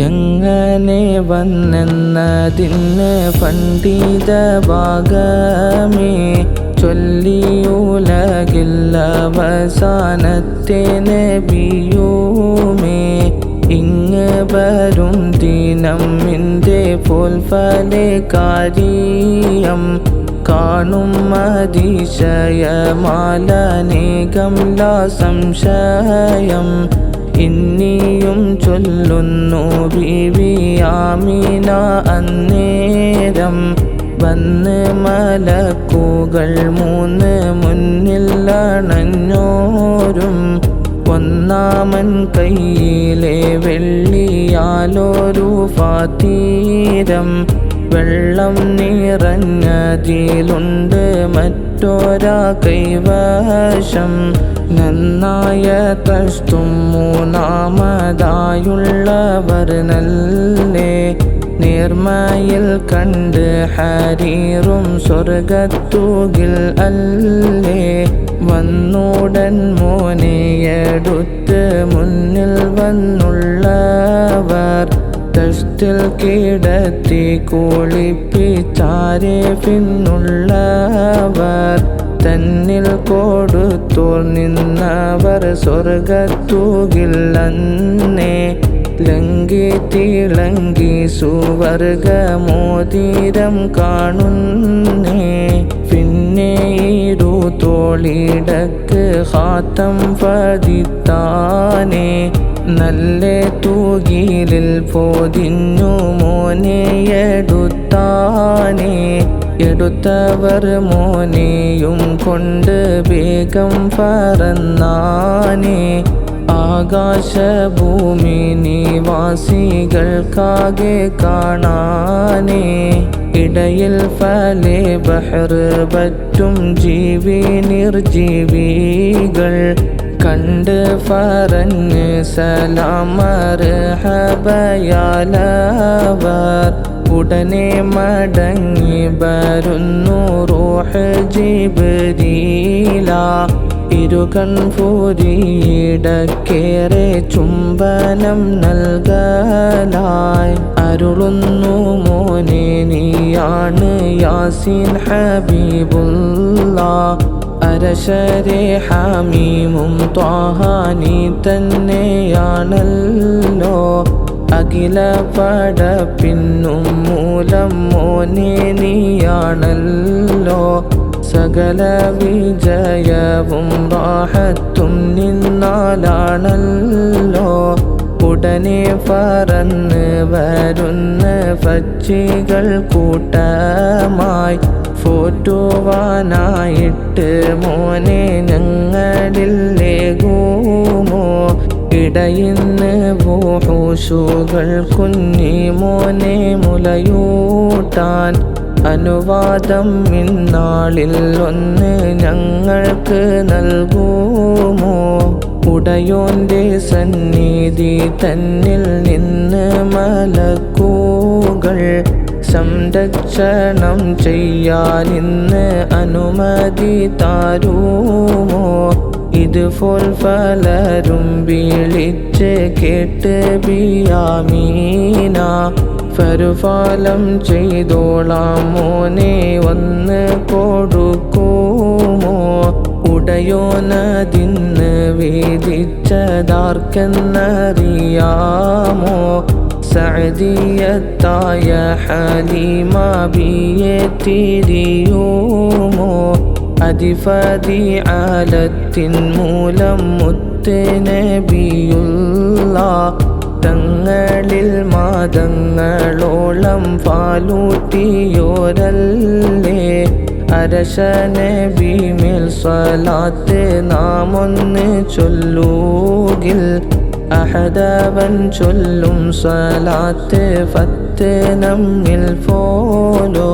എങ്ങനെ വന്നെന്നതിന് പണ്ഡിത ഭാഗമേ ചൊല്ലിയുലകില്ലവസാനത്തെ നബിയുമേ. ഇങ്ങ് വരും ദിനം എന്റെ പോൽഫലെ കാര്യം. കാണും അതിശയമാലനേകം ലാ സംശയം. ഇന്നിയും ചൊല്ലുന്നു ബിവിയാമിന അന്നേരം. വന്ന് മലക്കുകൾ മൂന്ന് മുന്നിൽ അണഞ്ഞോരും. ഒന്നാമൻ കയ്യിലെ വെള്ളിയാലൊരു ഫാതീരം വെള്ളം നിറഞ്ഞതിലുണ്ട് മറ്റൊരാ കൈവശം. നന്നായ തഷ്ടും മൂന്നാമതായുള്ളവർ നല്ലേ. നിർമ്മയിൽ കണ്ട് ഹരീറും സ്വർഗത്തുകിൽ അല്ലേ. വന്നുടൻ മോനെയെടുത്ത് മുന്നിൽ വന്നുള്ളവർ തഷ്ടിൽ കിടത്തി കുളിപ്പിച്ചാരെ പിന്നുള്ളവർ തന്നിൽ കൊടുത്തോർ നിന്നവർ സ്വർഗത്തുകില്ലന്നേ ലങ്കി തിളങ്കി സുവർഗമോതിരം കാണുന്നേ. പിന്നെ ഇരു തോളിടക്ക് ഹാത്തം പതിത്താനേ. നല്ല തൂകിലിൽ പോതിഞ്ഞു എടുത്താനെ. എടുത്തവർ മോനെയും കൊണ്ട് വേഗം പറന്നാനേ. ആകാശഭൂമി നിവാസികൾക്കാകെ കാണാനേ. ഇടയിൽ ഫലെ ബഹർ പറ്റും ജീവി നിർജീവികൾ. കണ്ട് പറഞ്ഞ് സലാമർഹബയാലവർ ഉടനെ മടങ്ങി വരുന്നു റോഹ ജിബ്രീല. ഇരുകൺ പൂരിയിടക്കേറെ ചുംബനം നൽകലായി. അരുളുന്നു മോനെ നീയാണ് യാസിൻ ഹബീബുള്ള അരശരെ ഹമീമും ത്വാഹാനി തന്നെയാണല്ലോ. അഖില പടപ്പിന്നും മൂലം മോനെ സകല വിജയവും റാഹത്തും നിന്നാലാണല്ലോ. ഉടനെ പറന്ന് വരുന്ന പക്ഷികൾ കൂട്ടമായി ഫോറ്റുവാനായിട്ട് മോനെ ഞങ്ങളിലേകൂമോ ഇടയിന്ന് ഭൂഷുകൾ കുഞ്ഞി മോനെ മുലയൂട്ടാൻ അനുവാദം ഇന്നാളിൽ ഒന്ന് ഞങ്ങൾക്ക് നൽകുമോ? ഉടയോന്റെ സന്നിധി തന്നിൽ നിന്ന് മലക്കൂകൾ സംരക്ഷണം ചെയ്യാൻ ഇന്ന് അനുമതി താരുമോ? ഇതുപോൽ പലരും വിളിച്ച് കേട്ട് ബിയാമീന. ഫരുഫാലം ചെയ്തോളാം മോനെ ഒന്ന് കൊടുക്കുമോ? ഉടയോനതിന്ന് വേദിച്ചതാർക്കെന്നറിയാമോ? സഅദിയത്തായ ഹലീമ ബിയെ തിരിയുമോ അതിഫതി ആലത്തിൻ മൂലം മുത്ത് നബിയുള്ള തങ്ങളിൽ മാതങ്ങളോളം പാലൂട്ടിയോരല്ലേ? അരശനെ ഭീമിൽ സ്വലാത്ത് നാമൊന്ന് ചൊല്ലൂകിൽ أحدا شلم صلاة فتنم الفولو.